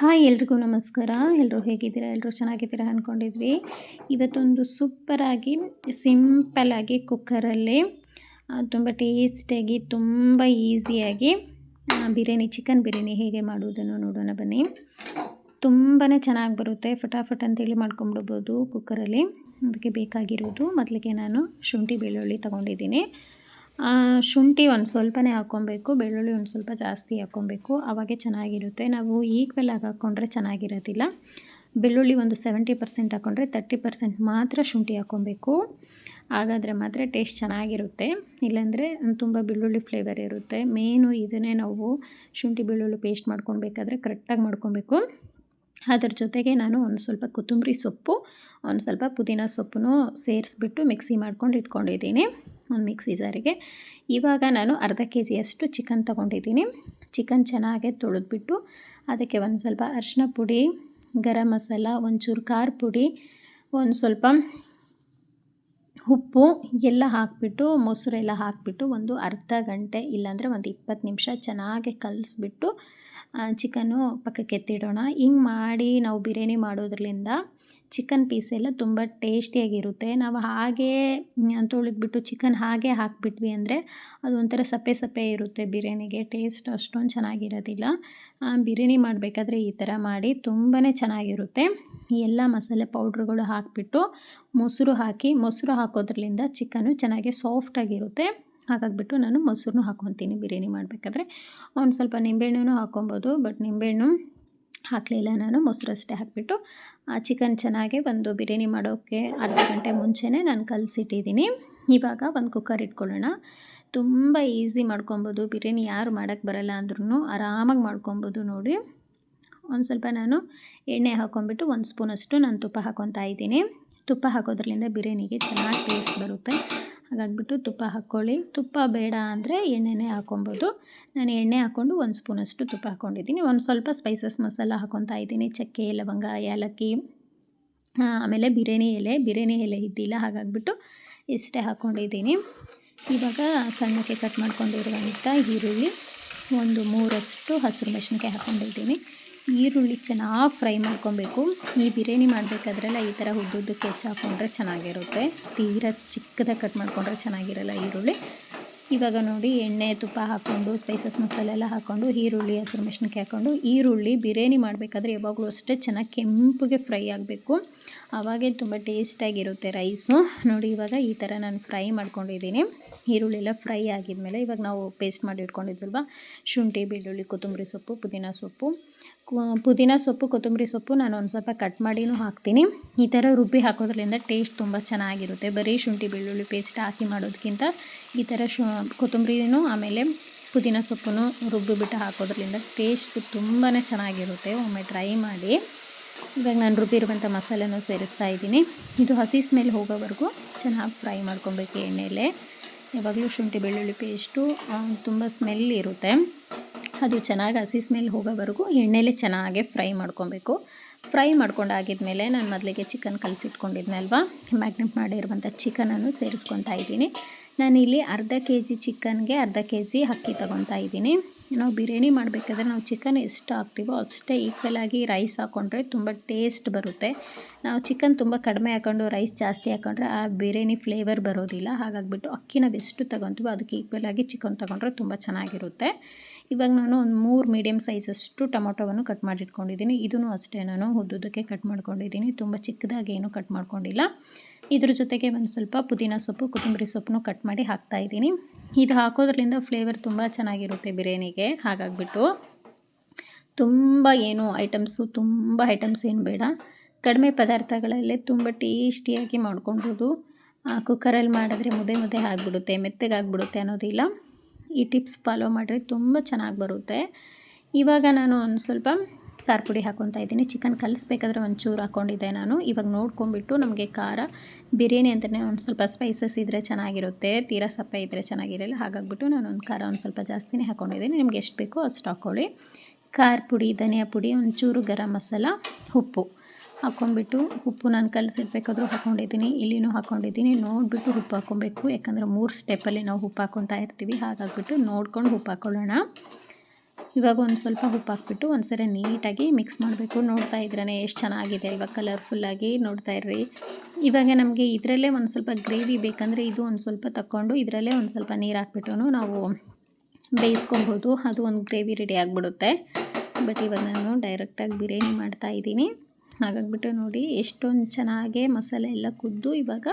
Hi ಎಲ್ರಿಗೂ ನಮಸ್ಕಾರ. ಎಲ್ಲರೂ ಹೇಗಿದ್ದೀರಾ? ಎಲ್ಲರೂ ಚೆನ್ನಾಗಿದ್ದೀರಾ ಅಂದ್ಕೊಂಡಿದ್ವಿ ಇವತ್ತೊಂದು ಸೂಪರಾಗಿ, ಸಿಂಪಲ್ಲಾಗಿ ಕುಕ್ಕರಲ್ಲಿ ತುಂಬ ಟೇಸ್ಟಿಯಾಗಿ, ತುಂಬ ಈಸಿಯಾಗಿ ಬಿರಿಯಾನಿ, ಚಿಕನ್ ಬಿರಿಯಾನಿ ಹೇಗೆ ಮಾಡುವುದನ್ನು ನೋಡೋಣ ಬನ್ನಿ. ತುಂಬಾ ಚೆನ್ನಾಗಿ ಬರುತ್ತೆ. ಫಟಾಫಟ್ ಅಂತೇಳಿ ಮಾಡ್ಕೊಂಬಿಡ್ಬೋದು ಕುಕ್ಕರಲ್ಲಿ. ಅದಕ್ಕೆ ಬೇಕಾಗಿರೋದು ಮೊದಲಿಗೆ ನಾನು ಶುಂಠಿ, ಬೆಳ್ಳುಳ್ಳಿ ತೊಗೊಂಡಿದ್ದೀನಿ. ಶುಂಠಿ ಒಂದು ಸ್ವಲ್ಪನೇ ಹಾಕ್ಕೊಬೇಕು, ಬೆಳ್ಳುಳ್ಳಿ ಒಂದು ಸ್ವಲ್ಪ ಜಾಸ್ತಿ ಹಾಕ್ಕೊಬೇಕು ಆವಾಗೆ ಚೆನ್ನಾಗಿರುತ್ತೆ. ನಾವು ಈಕ್ವೆಲ್ ಆಗಿ ಹಾಕ್ಕೊಂಡ್ರೆ ಚೆನ್ನಾಗಿರೋದಿಲ್ಲ. ಬೆಳ್ಳುಳ್ಳಿ ಒಂದು ಸೆವೆಂಟಿ ಪರ್ಸೆಂಟ್ ಹಾಕ್ಕೊಂಡ್ರೆ ತರ್ಟಿ ಪರ್ಸೆಂಟ್ ಮಾತ್ರ ಶುಂಠಿ ಹಾಕ್ಕೊಬೇಕು. ಹಾಗಾದರೆ ಮಾತ್ರ ಟೇಸ್ಟ್ ಚೆನ್ನಾಗಿರುತ್ತೆ. ಇಲ್ಲಾಂದರೆ ತುಂಬ ಬೆಳ್ಳುಳ್ಳಿ ಫ್ಲೇವರ್ ಇರುತ್ತೆ. ಮೇನು ಇದನ್ನೇ ನಾವು ಶುಂಠಿ, ಬೆಳ್ಳುಳ್ಳಿ ಪೇಸ್ಟ್ ಮಾಡ್ಕೊಳ್ಬೇಕಾದ್ರೆ ಕರೆಕ್ಟಾಗಿ ಮಾಡ್ಕೊಬೇಕು ಅದ್ರ ಜೊತೆಗೆ ನಾನು ಒಂದು ಸ್ವಲ್ಪ ಕೊತ್ತಂಬರಿ ಸೊಪ್ಪು, ಒಂದು ಸ್ವಲ್ಪ ಪುದೀನ ಸೊಪ್ಪು ಸೇರಿಸ್ಬಿಟ್ಟು ಮಿಕ್ಸಿ ಮಾಡ್ಕೊಂಡು ಇಟ್ಕೊಂಡಿದ್ದೀನಿ ಒಂದು ಮಿಕ್ಸಿ ಜಾರಿಗೆ. ಇವಾಗ ನಾನು ಅರ್ಧ ಕೆ ಜಿಯಷ್ಟು ಚಿಕನ್ ತೊಗೊಂಡಿದ್ದೀನಿ. ಚಿಕನ್ ಚೆನ್ನಾಗೆ ತೊಳೆದ್ಬಿಟ್ಟು ಅದಕ್ಕೆ ಒಂದು ಸ್ವಲ್ಪ ಅರಿಶಿನ ಪುಡಿ, ಗರಂ ಮಸಾಲ, ಒಂಚೂರು ಖಾರ ಪುಡಿ, ಒಂದು ಸ್ವಲ್ಪ ಉಪ್ಪು ಎಲ್ಲ ಹಾಕಿಬಿಟ್ಟು, ಮೊಸರೆಲ್ಲ ಹಾಕಿಬಿಟ್ಟು ಒಂದು ಅರ್ಧ ಗಂಟೆ ಇಲ್ಲಾಂದರೆ ಒಂದು ಇಪ್ಪತ್ತು ನಿಮಿಷ ಚೆನ್ನಾಗಿ ಕಲಿಸ್ಬಿಟ್ಟು ಚಿಕನ್ನು ಪಕ್ಕಕ್ಕೆ ಎತ್ತಿಡೋಣ. ಹಿಂಗೆ ಮಾಡಿ ನಾವು ಬಿರಿಯಾನಿ ಮಾಡೋದ್ರಿಂದ ಚಿಕನ್ ಪೀಸ್ ಎಲ್ಲ ತುಂಬ ಟೇಸ್ಟಿಯಾಗಿರುತ್ತೆ. ನಾವು ಹಾಗೇ ತೊಳೆದ್ಬಿಟ್ಟು ಚಿಕನ್ ಹಾಗೆ ಹಾಕಿಬಿಟ್ವಿ ಅಂದರೆ ಅದು ಒಂಥರ ಸಪ್ಪೆ ಸಪ್ಪೆ ಇರುತ್ತೆ ಬಿರಿಯಾನಿಗೆ. ಟೇಸ್ಟ್ ಅಷ್ಟೊಂದು ಚೆನ್ನಾಗಿರೋದಿಲ್ಲ. ಬಿರಿಯಾನಿ ಮಾಡಬೇಕಾದ್ರೆ ಈ ಥರ ಮಾಡಿ ತುಂಬಾ ಚೆನ್ನಾಗಿರುತ್ತೆ. ಎಲ್ಲ ಮಸಾಲೆ ಪೌಡ್ರುಗಳು ಹಾಕಿಬಿಟ್ಟು ಮೊಸರು ಹಾಕಿ, ಮೊಸರು ಹಾಕೋದ್ರಿಂದ ಚಿಕನ್ನು ಚೆನ್ನಾಗಿ ಸಾಫ್ಟಾಗಿರುತ್ತೆ ಹಾಗಾಗಿಬಿಟ್ಟು ನಾನು ಮೊಸರನ್ನು ಹಾಕ್ಕೊತೀನಿ ಬಿರಿಯಾನಿ ಮಾಡಬೇಕಾದ್ರೆ ಒಂದು ಸ್ವಲ್ಪ ನಿಂಬೆಹಣ್ಣು ಹಾಕ್ಕೊಬೋದು ಬಟ್ ನಿಂಬೆಹಣ್ಣು ಹಾಕಲಿಲ್ಲ ನಾನು ಮೊಸರಷ್ಟೇ ಹಾಕಿಬಿಟ್ಟು. ಆ ಚಿಕನ್ ಚೆನ್ನಾಗಿ ಒಂದು ಬಿರಿಯಾನಿ ಮಾಡೋಕ್ಕೆ ಅರ್ಧ ಗಂಟೆ ಮುಂಚೆನೇ ನಾನು ಕಲಸಿಟ್ಟಿದ್ದೀನಿ. ಇವಾಗ ಒಂದು ಕುಕ್ಕರ್ ಇಟ್ಕೊಳ್ಳೋಣ. ತುಂಬ ಈಸಿ ಮಾಡ್ಕೊಬೋದು. ಬಿರಿಯಾನಿ ಯಾರು ಮಾಡೋಕ್ಕೆ ಬರಲ್ಲ ಅಂದ್ರೂ ಆರಾಮಾಗಿ ಮಾಡ್ಕೊಬೋದು ನೋಡಿ. ಒಂದು ಸ್ವಲ್ಪ ನಾನು ಎಣ್ಣೆ ಹಾಕ್ಕೊಂಬಿಟ್ಟು ಒಂದು ಸ್ಪೂನಷ್ಟು ನಾನು ತುಪ್ಪ ಹಾಕ್ಕೊತಾ ಇದ್ದೀನಿ. ತುಪ್ಪ ಹಾಕೋದ್ರಿಂದ ಬಿರಿಯಾನಿಗೆ ಚೆನ್ನಾಗಿ ಟೇಸ್ಟ್ ಬರುತ್ತೆ. ಹಾಗಾಗ್ಬಿಟ್ಟು ತುಪ್ಪ ಹಾಕ್ಕೊಳ್ಳಿ. ತುಪ್ಪ ಬೇಡ ಅಂದರೆ ಎಣ್ಣೆನೇ ಹಾಕ್ಕೊಬೋದು. ನಾನು ಎಣ್ಣೆ ಹಾಕ್ಕೊಂಡು ಒಂದು ಸ್ಪೂನಷ್ಟು ತುಪ್ಪ ಹಾಕ್ಕೊಂಡಿದ್ದೀನಿ. ಒಂದು ಸ್ವಲ್ಪ ಸ್ಪೈಸಸ್ ಮಸಾಲ ಹಾಕ್ಕೊತಾ ಇದ್ದೀನಿ. ಚಕ್ಕೆ, ಲವಂಗ, ಏಲಕ್ಕಿ ಆಮೇಲೆ ಬಿರಿಯಾನಿ ಎಲೆ. ಬಿರಿಯಾನಿ ಎಲೆ ಇದ್ದಿಲ್ಲ, ಹಾಗಾಗ್ಬಿಟ್ಟು ಇಷ್ಟೇ ಹಾಕ್ಕೊಂಡಿದ್ದೀನಿ. ಇವಾಗ ಸಣ್ಣಕ್ಕೆ ಕಟ್ ಮಾಡ್ಕೊಂಡಿರುವಂಥ ಈರುಳ್ಳಿ, ಒಂದು ಮೂರಷ್ಟು ಹಸಿರು ಮೆಣಸಿನ್ಕಾಯಿ ಹಾಕ್ಕೊಂಡಿದ್ದೀನಿ. ಈರುಳ್ಳಿ ಚೆನ್ನಾಗಿ ಫ್ರೈ ಮಾಡ್ಕೊಬೇಕು. ಈ ಬಿರಿಯಾನಿ ಮಾಡಬೇಕಾದ್ರೆಲ್ಲ ಈ ಥರ ಉದ್ದುದ್ದಕ್ಕೆ ಹೆಚ್ಚು ಹಾಕ್ಕೊಂಡ್ರೆ ಚೆನ್ನಾಗಿರುತ್ತೆ. ತೀರಾ ಚಿಕ್ಕದಾಗಿ ಕಟ್ ಮಾಡ್ಕೊಂಡ್ರೆ ಚೆನ್ನಾಗಿರಲ್ಲ ಈರುಳ್ಳಿ. ಇವಾಗ ನೋಡಿ ಎಣ್ಣೆ, ತುಪ್ಪ ಹಾಕ್ಕೊಂಡು ಸ್ಪೈಸಸ್ ಮಸಾಲೆ ಎಲ್ಲ ಹಾಕ್ಕೊಂಡು, ಈರುಳ್ಳಿ, ಹಸಿರು ಮೆಣಸಿನ್ಕಾಯಿ ಹಾಕ್ಕೊಂಡು, ಈರುಳ್ಳಿ ಬಿರಿಯಾನಿ ಮಾಡಬೇಕಾದ್ರೆ ಯಾವಾಗಲೂ ಅಷ್ಟೇ ಚೆನ್ನಾಗಿ ಕೆಂಪಗೆ ಫ್ರೈ ಆಗಬೇಕು. ಆವಾಗೇ ತುಂಬ ಟೇಸ್ಟಾಗಿರುತ್ತೆ ರೈಸು. ನೋಡಿ, ಇವಾಗ ಈ ಥರ ನಾನು ಫ್ರೈ ಮಾಡ್ಕೊಂಡಿದ್ದೀನಿ. ಈರುಳ್ಳಿ ಎಲ್ಲ ಫ್ರೈ ಆಗಿದ್ಮೇಲೆ ಇವಾಗ ನಾವು ಪೇಸ್ಟ್ ಮಾಡಿ ಇಟ್ಕೊಂಡಿದ್ವಲ್ವ? ಶುಂಠಿ, ಬೆಳ್ಳುಳ್ಳಿ, ಕೊತ್ತಂಬರಿ ಸೊಪ್ಪು, ಪುದೀನ ಸೊಪ್ಪು. ಪುದೀನ ಸೊಪ್ಪು, ಕೊತ್ತಂಬರಿ ಸೊಪ್ಪು ನಾನು ಒಂದು ಸ್ವಲ್ಪ ಕಟ್ ಮಾಡಿನೂ ಹಾಕ್ತೀನಿ. ಈ ಥರ ರುಬ್ಬಿ ಹಾಕೋದ್ರಿಂದ ಟೇಸ್ಟ್ ತುಂಬ ಚೆನ್ನಾಗಿರುತ್ತೆ. ಬರೀ ಶುಂಠಿ, ಬೆಳ್ಳುಳ್ಳಿ ಪೇಸ್ಟ್ ಹಾಕಿ ಮಾಡೋದಕ್ಕಿಂತ ಈ ಥರ ಶು, ಕೊತ್ತಂಬರಿನೂ ಆಮೇಲೆ ಪುದೀನ ಸೊಪ್ಪನ್ನು ರುಬ್ಬಿಬಿಟ್ಟು ಹಾಕೋದ್ರಿಂದ ಟೇಸ್ಟ್ ತುಂಬಾ ಚೆನ್ನಾಗಿರುತ್ತೆ. ಒಮ್ಮೆ ಟ್ರೈ ಮಾಡಿ. ಇವಾಗ ನಾನು ರುಬ್ಬಿರುವಂಥ ಮಸಾಲೆನೂ ಸೇರಿಸ್ತಾ ಇದ್ದೀನಿ. ಇದು ಹಸಿ ಸ್ಮೆಲ್ ಹೋಗೋವರೆಗೂ ಚೆನ್ನಾಗಿ ಫ್ರೈ ಮಾಡ್ಕೊಬೇಕು ಎಣ್ಣೆಲೆ. ಯಾವಾಗಲೂ ಶುಂಠಿ, ಬೆಳ್ಳುಳ್ಳಿ ಪೇಸ್ಟು ತುಂಬ ಸ್ಮೆಲ್ ಇರುತ್ತೆ. ಅದು ಚೆನ್ನಾಗಿ ಹಸಿ ಸ್ಮೆಲ್ ಹೋಗೋವರೆಗೂ ಎಣ್ಣೆಲೆ ಚೆನ್ನಾಗೆ ಫ್ರೈ ಮಾಡ್ಕೊಬೇಕು. ಫ್ರೈ ಮಾಡ್ಕೊಂಡಾಗಿದ್ಮೇಲೆ ನಾನು ಮೊದಲಿಗೆ ಚಿಕನ್ ಕಲಸಿಟ್ಕೊಂಡಿದ್ನಲ್ವ? ಮ್ಯಾಗ್ನೆಟ್ ಮಾಡಿರುವಂಥ ಚಿಕನನ್ನು ಸೇರಿಸ್ಕೊತಾ ಇದ್ದೀನಿ. ನಾನಿಲ್ಲಿ ಅರ್ಧ ಕೆ ಜಿ ಚಿಕನ್ಗೆ ಅರ್ಧ ಕೆ ಜಿ ಅಕ್ಕಿ ತೊಗೊತಾ ಇದ್ದೀನಿ. ನಾವು ಬಿರಿಯಾನಿ ಮಾಡಬೇಕಾದ್ರೆ ನಾವು ಚಿಕನ್ ಎಷ್ಟು ಹಾಕ್ತೀವೋ ಅಷ್ಟೇ ಈಕ್ವಲಾಗಿ ರೈಸ್ ಹಾಕ್ಕೊಂಡ್ರೆ ತುಂಬ ಟೇಸ್ಟ್ ಬರುತ್ತೆ. ನಾವು ಚಿಕನ್ ತುಂಬ ಕಡಿಮೆ ಹಾಕ್ಕೊಂಡು ರೈಸ್ ಜಾಸ್ತಿ ಹಾಕ್ಕೊಂಡ್ರೆ ಆ ಬಿರಿಯಾನಿ ಫ್ಲೇವರ್ ಬರೋದಿಲ್ಲ. ಹಾಗಾಗಿಬಿಟ್ಟು ಅಕ್ಕಿನ ಎಷ್ಟು ತಗೊತೀವೋ ಅದಕ್ಕೆ ಈಕ್ವಲಾಗಿ ಚಿಕನ್ ತಗೊಂಡ್ರೆ ತುಂಬ ಚೆನ್ನಾಗಿರುತ್ತೆ. ಇವಾಗ ನಾನು ಒಂದು ಮೂರು ಮೀಡಿಯಮ್ ಸೈಜಷ್ಟು ಟೊಮೊಟೊವನ್ನು ಕಟ್ ಮಾಡಿಟ್ಕೊಂಡಿದ್ದೀನಿ. ಇದನ್ನು ಅಷ್ಟೇ ನಾನು ಉದ್ದುದಕ್ಕೆ ಕಟ್ ಮಾಡ್ಕೊಂಡಿದ್ದೀನಿ. ತುಂಬ ಚಿಕ್ಕದಾಗಿ ಏನೂ ಕಟ್ ಮಾಡ್ಕೊಂಡಿಲ್ಲ. ಇದ್ರ ಜೊತೆಗೆ ಒಂದು ಸ್ವಲ್ಪ ಪುದೀನ ಸೊಪ್ಪು, ಕೊತ್ತಂಬರಿ ಸೊಪ್ಪನ್ನು ಕಟ್ ಮಾಡಿ ಹಾಕ್ತಾ ಇದ್ದೀನಿ. ಇದು ಹಾಕೋದ್ರಿಂದ ಫ್ಲೇವರ್ ತುಂಬ ಚೆನ್ನಾಗಿರುತ್ತೆ ಬಿರಿಯಾನಿಗೆ, ಹಾಗಾಗಿಬಿಟ್ಟು. ತುಂಬ ಏನು ಐಟಮ್ಸು ತುಂಬ ಐಟಮ್ಸ್ ಏನು ಬೇಡ. ಕಡಿಮೆ ಪದಾರ್ಥಗಳಲ್ಲೇ ತುಂಬ ಟೇಸ್ಟಿಯಾಗಿ ಮಾಡ್ಕೊಬೋದು ಕುಕ್ಕರಲ್ಲಿ ಮಾಡಿದ್ರೆ ಮುದ್ದೆ ಮುದ್ದೆ ಆಗಿಬಿಡುತ್ತೆ, ಮೆತ್ತಗೆ ಆಗಿಬಿಡುತ್ತೆ ಅನ್ನೋದಿಲ್ಲ. ಈ ಟಿಪ್ಸ್ ಫಾಲೋ ಮಾಡಿದ್ರೆ ತುಂಬ ಚೆನ್ನಾಗಿ ಬರುತ್ತೆ. ಇವಾಗ ನಾನು ಒಂದು ಸ್ವಲ್ಪ ಖಾರ ಪುಡಿ ಹಾಕ್ಕೊತಾ ಇದ್ದೀನಿ. ಚಿಕನ್ ಕಲಿಸ್ಬೇಕಾದ್ರೆ ಒಂಚೂರು ಹಾಕ್ಕೊಂಡಿದ್ದೆ ನಾನು. ಇವಾಗ ನೋಡ್ಕೊಂಬಿಟ್ಟು ನಮಗೆ ಖಾರ, ಬಿರಿಯಾನಿ ಅಂತಲೇ ಒಂದು ಸ್ವಲ್ಪ ಸ್ಪೈಸಸ್ ಇದ್ದರೆ ಚೆನ್ನಾಗಿರುತ್ತೆ, ತೀರಾ ಸಪ್ಪೆ ಇದ್ದರೆ ಚೆನ್ನಾಗಿರಲ್ಲ, ಹಾಗಾಗ್ಬಿಟ್ಟು ನಾನು ಒಂದು ಖಾರ ಒಂದು ಸ್ವಲ್ಪ ಜಾಸ್ತಿನೇ ಹಾಕ್ಕೊಂಡಿದ್ದೀನಿ. ನಿಮ್ಗೆ ಎಷ್ಟು ಬೇಕೋ ಅಷ್ಟು ಹಾಕ್ಕೊಳ್ಳಿ ಖಾರ ಪುಡಿ, ಧನಿಯಾ ಪುಡಿ, ಒಂಚೂರು ಗರಂ ಮಸಾಲ, ಉಪ್ಪು. ಹಾಕ್ಕೊಂಡ್ಬಿಟ್ಟು ಉಪ್ಪು ನಾನು ಕಲಸಿಡ್ಬೇಕಾದ್ರೂ ಹಾಕ್ಕೊಂಡಿದ್ದೀನಿ, ಇಲ್ಲಿನೂ ಹಾಕ್ಕೊಂಡಿದ್ದೀನಿ. ನೋಡಿಬಿಟ್ಟು ಉಪ್ಪು ಹಾಕ್ಕೊಬೇಕು. ಯಾಕಂದರೆ ಮೂರು ಸ್ಟೆಪ್ಪಲ್ಲಿ ನಾವು ಉಪ್ಪು ಹಾಕ್ಕೊತಾ ಇರ್ತೀವಿ. ಹಾಗಾಗ್ಬಿಟ್ಟು ನೋಡ್ಕೊಂಡು ಉಪ್ಪು ಹಾಕ್ಕೊಳ್ಳೋಣ ಇವಾಗ ಒಂದು ಸ್ವಲ್ಪ ಉಪ್ಪು ಹಾಕ್ಬಿಟ್ಟು ಒಂದು ಸರಿ ನೀಟಾಗಿ ಮಿಕ್ಸ್ ಮಾಡಬೇಕು ನೋಡ್ತಾ ಇದ್ರೇ ಎಷ್ಟು ಚೆನ್ನಾಗಿದೆ ಅಲ್ವಾ ಕಲರ್ಫುಲ್ಲಾಗಿ ನೋಡ್ತಾ ಇರ್ರಿ. ಇವಾಗ ನಮಗೆ ಇದರಲ್ಲೇ ಒಂದು ಸ್ವಲ್ಪ ಗ್ರೇವಿ ಬೇಕಂದರೆ ಇದು ಒಂದು ಸ್ವಲ್ಪ ತಕ್ಕೊಂಡು ಇದರಲ್ಲೇ ಒಂದು ಸ್ವಲ್ಪ ನೀರು ಹಾಕ್ಬಿಟ್ಟು ನಾವು ಬೇಯಿಸ್ಕೊಬೋದು ಅದು ಒಂದು ಗ್ರೇವಿ ರೆಡಿ ಆಗಿಬಿಡುತ್ತೆ. ಬಟ್ ಇವಾಗ ನಾನು ಡೈರೆಕ್ಟಾಗಿ ಬಿರಿಯಾನಿ ಮಾಡ್ತಾ ಇದ್ದೀನಿ. ಹಾಗಾಗ್ಬಿಟ್ಟು ನೋಡಿ ಎಷ್ಟೊಂದು ಚೆನ್ನಾಗೆ ಮಸಾಲೆ ಎಲ್ಲ ಕುದ್ದು ಇವಾಗ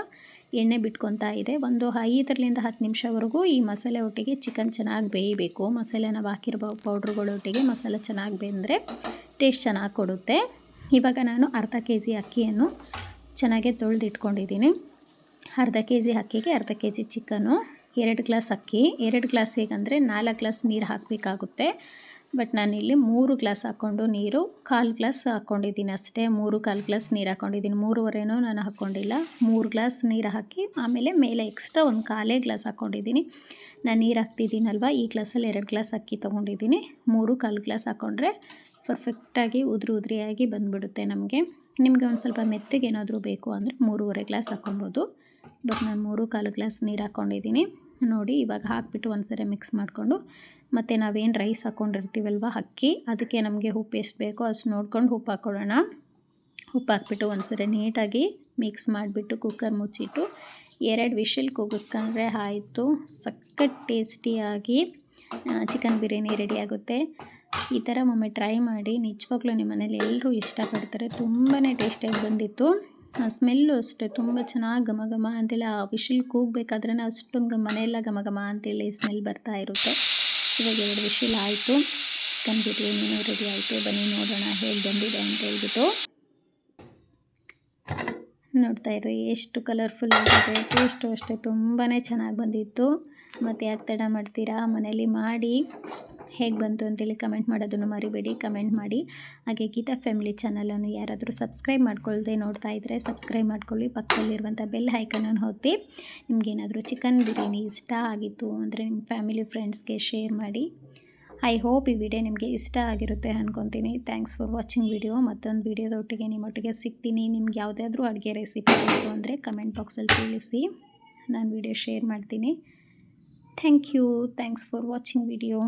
ಎಣ್ಣೆ ಬಿಟ್ಕೊತಾ ಇದೆ. ಒಂದು ಐದರಿಂದ ಹತ್ತು ನಿಮಿಷವರೆಗೂ ಈ ಮಸಾಲೆ ಒಟ್ಟಿಗೆ ಚಿಕನ್ ಚೆನ್ನಾಗಿ ಬೇಯಬೇಕು. ಮಸಾಲೆ ನಾವು ಹಾಕಿರೋ ಪೌಡ್ರುಗಳೊಟ್ಟಿಗೆ ಮಸಾಲೆ ಚೆನ್ನಾಗಿ ಬೆಂದರೆ ಟೇಸ್ಟ್ ಚೆನ್ನಾಗಿ ಕೊಡುತ್ತೆ. ಇವಾಗ ನಾನು ಅರ್ಧ ಕೆ ಜಿ ಅಕ್ಕಿಯನ್ನು ಚೆನ್ನಾಗೆ ತೊಳೆದಿಟ್ಕೊಂಡಿದ್ದೀನಿ. ಅರ್ಧ ಕೆ ಜಿ ಅಕ್ಕಿಗೆ ಅರ್ಧ ಕೆ ಜಿ ಚಿಕನ್ನು ಎರಡು ಗ್ಲಾಸ್ ಅಕ್ಕಿ, ಎರಡು ಗ್ಲಾಸ್ ಹೇಗಂದರೆ ನಾಲ್ಕು ಗ್ಲಾಸ್ ನೀರು ಹಾಕಬೇಕಾಗುತ್ತೆ. ಬಟ್ ನಾನಿಲ್ಲಿ ಮೂರು ಗ್ಲಾಸ್ ಹಾಕ್ಕೊಂಡು ನೀರು, ಕಾಲು ಗ್ಲಾಸ್ ಹಾಕ್ಕೊಂಡಿದ್ದೀನಿ ಅಷ್ಟೇ. ಮೂರು ಕಾಲು ಗ್ಲಾಸ್ ನೀರು ಹಾಕ್ಕೊಂಡಿದ್ದೀನಿ. ಮೂರುವರೆನೂ ನಾನು ಹಾಕ್ಕೊಂಡಿಲ್ಲ. ಮೂರು ಗ್ಲಾಸ್ ನೀರು ಹಾಕಿ ಆಮೇಲೆ ಮೇಲೆ ಎಕ್ಸ್ಟ್ರಾ ಒಂದು ಕಾಲೇ ಗ್ಲಾಸ್ ಹಾಕ್ಕೊಂಡಿದ್ದೀನಿ. ನಾನು ನೀರು ಹಾಕ್ತಿದ್ದೀನಲ್ವ? ಈ ಗ್ಲಾಸಲ್ಲಿ ಎರಡು ಗ್ಲಾಸ್ ಅಕ್ಕಿ ತೊಗೊಂಡಿದ್ದೀನಿ. ಮೂರು ಕಾಲು ಗ್ಲಾಸ್ ಹಾಕ್ಕೊಂಡ್ರೆ ಪರ್ಫೆಕ್ಟಾಗಿ ಉದುರು ಉದುರಿಯಾಗಿ ಬಂದುಬಿಡುತ್ತೆ ನಮಗೆ. ನಿಮಗೆ ಒಂದು ಸ್ವಲ್ಪ ಮೆತ್ತಗೆ ಏನಾದರೂ ಬೇಕು ಅಂದರೆ ಮೂರುವರೆ ಗ್ಲಾಸ್ ಹಾಕ್ಕೊಬೋದು. ಬಟ್ ನಾನು ಮೂರು ಕಾಲು ಗ್ಲಾಸ್ ನೀರು ಹಾಕ್ಕೊಂಡಿದ್ದೀನಿ. ನೋಡಿ ಇವಾಗ ಹಾಕಿಬಿಟ್ಟು ಒಂದ್ಸರಿ ಮಿಕ್ಸ್ ಮಾಡಿಕೊಂಡು, ಮತ್ತು ನಾವೇನು ರೈಸ್ ಹಾಕ್ಕೊಂಡಿರ್ತೀವಲ್ವ ಅಕ್ಕಿ, ಅದಕ್ಕೆ ನಮಗೆ ಉಪ್ಪು ಎಷ್ಟು ಬೇಕೋ ಅಷ್ಟು ನೋಡ್ಕೊಂಡು ಉಪ್ಪು ಹಾಕ್ಕೊಳ್ಳೋಣ ಉಪ್ಪು ಹಾಕ್ಬಿಟ್ಟು ಒಂದು ಸರಿ ನೀಟಾಗಿ ಮಿಕ್ಸ್ ಮಾಡಿಬಿಟ್ಟು ಕುಕ್ಕರ್ ಮುಚ್ಚಿಟ್ಟು, ಎರಡು ವಿಷಲ್ ಕೂಗಿಸ್ಕೊಂಡ್ರೆ ಆಯಿತು. ಸಖತ್ ಟೇಸ್ಟಿಯಾಗಿ ಚಿಕನ್ ಬಿರಿಯಾನಿ ರೆಡಿ ಆಗುತ್ತೆ. ಈ ಥರ ಒಮ್ಮೆ ಟ್ರೈ ಮಾಡಿ ನಿಜವಾಗ್ಲೂ ನಿಮ್ಮ ಮನೇಲಿ ಎಲ್ಲರೂ ಇಷ್ಟಪಡ್ತಾರೆ ತುಂಬಾ ಟೇಸ್ಟಿಯಾಗಿ ಬಂದಿತ್ತು. ಸ್ಮೆಲ್ಲು ಅಷ್ಟೇ, ತುಂಬ ಚೆನ್ನಾಗಿ ಘಮ ಘಮ ಅಂತೇಳಿ, ಆ ವಿಶಿಲ್ ಕೂಗಬೇಕಾದ್ರೆ ಅಷ್ಟೊಂದು ಮನೆಯೆಲ್ಲ ಘಮ ಘಮ ಅಂತೇಳಿ ಸ್ಮೆಲ್ ಬರ್ತಾ ಇರುತ್ತೆ. ಇವಾಗ ಎರಡು ವಿಶಿಲ್ ಆಯಿತು. ಚಿಕನ್ ಬಿರಿಯಾನಿನೂ ರೆಡಿ ಆಯಿತು. ಬನ್ನಿ ನೋಡೋಣ ಹೇಗೆ ಬಂದಿದೆ ಅಂತ ಹೇಳ್ಬಿಟ್ಟು. ನೋಡ್ತಾ ಇರ್ರಿ, ಎಷ್ಟು ಕಲರ್ಫುಲ್ ಆಗಿದೆ ಟೇಸ್ಟು ಅಷ್ಟೇ ತುಂಬಾ ಚೆನ್ನಾಗಿ ಬಂದಿತ್ತು. ಮತ್ತು ಯಾಕೆ ತಡ ಮಾಡ್ತೀರಾ? ಮನೇಲಿ ಮಾಡಿ. ಹೇಗೆ ಬಂತು ಅಂತೇಳಿ ಕಮೆಂಟ್ ಮಾಡೋದನ್ನು ಮರಿಬೇಡಿ. ಕಮೆಂಟ್ ಮಾಡಿ. ಹಾಗೆ ಗೀತಾ ಫ್ಯಾಮಿಲಿ ಚಾನಲನ್ನು ಯಾರಾದರೂ ಸಬ್ಸ್ಕ್ರೈಬ್ ಮಾಡ್ಕೊಳ್ಳದೆ ನೋಡ್ತಾ ಇದ್ದರೆ ಸಬ್ಸ್ಕ್ರೈಬ್ ಮಾಡ್ಕೊಳ್ಳಿ. ಪಕ್ಕದಲ್ಲಿರುವಂಥ ಬೆಲ್ ಹೈಕನನ್ನು ಹೊತ್ತಿ ನಿಮಗೇನಾದರೂ ಚಿಕನ್ ಬಿರಿಯಾನಿ ಇಷ್ಟ ಆಗಿತ್ತು ಅಂದರೆ ನಿಮ್ಮ ಫ್ಯಾಮಿಲಿ ಫ್ರೆಂಡ್ಸ್ಗೆ ಶೇರ್ ಮಾಡಿ. ಐ ಹೋಪ್ ಈ ವಿಡಿಯೋ ನಿಮಗೆ ಇಷ್ಟ ಆಗಿರುತ್ತೆ ಅನ್ಕೊತೀನಿ. Thanks for watching video. ಮತ್ತೊಂದು ವಿಡಿಯೋದೊಟ್ಟಿಗೆ ನಿಮ್ಮೊಟ್ಟಿಗೆ ಸಿಗ್ತೀನಿ. ನಿಮ್ಗೆ ಯಾವುದಾದ್ರೂ ಅಡುಗೆ ರೆಸಿಪಿ ಬೇಕು ಅಂದರೆ ಕಮೆಂಟ್ ಬಾಕ್ಸಲ್ಲಿ ತಿಳಿಸಿ. ನಾನು ವಿಡಿಯೋ ಶೇರ್ ಮಾಡ್ತೀನಿ. Thank you. Thanks for watching video.